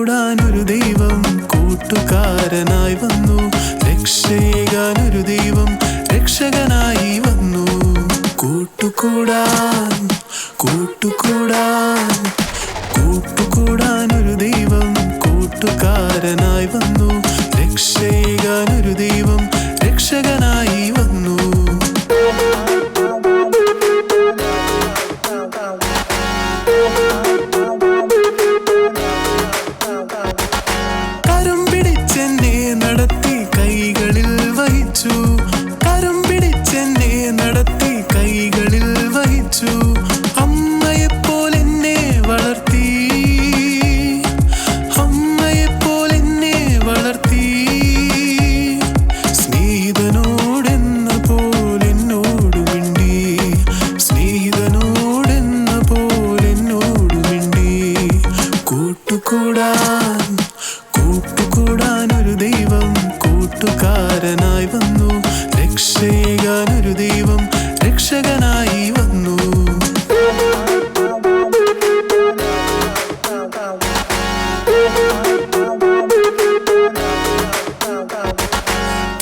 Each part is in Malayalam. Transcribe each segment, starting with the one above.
കൂടാനൊരു ദൈവം കൂട്ടുകാരനായി വന്നു. രക്ഷയേകാനൊരു ദൈവം രക്ഷകനായി വന്നു. കൂട്ടുകൂടാൻ കൂട്ടുകൂടാൻ കൂട്ടുകൂടാനൊരു ദൈവം കൂട്ടുകാരനായി വന്നു. രക്ഷയേകാനൊരു ദൈവം കൂട്ടുകാരനായി വന്നു. രക്ഷയേകാൻ ഒരു ദൈവം രക്ഷകനായി വന്നു.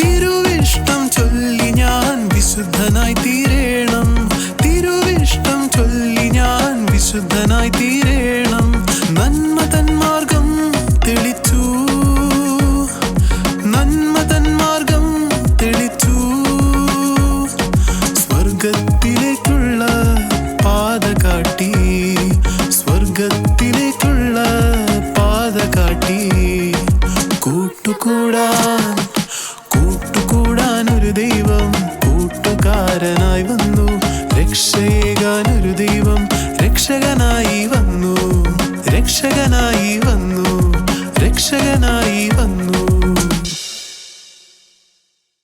തിരുവിഷ്ടം ചൊല്ലി ഞാൻ വിശുദ്ധനായി തീരേണം. തിരുവിഷ്ടം ചൊല്ലി ഞാൻ വിശുദ്ധനായി തീരേണം. നന്മ കൂട്ടുകൂടാൻ കൂട്ടുകൂടാൻ ഒരു ദൈവം കൂട്ടുകാരനായി വന്നു. രക്ഷയേകാൻ ഒരു ദൈവം രക്ഷകനായി വന്നു. രക്ഷകനായി വന്നു. രക്ഷകനായി വന്നു.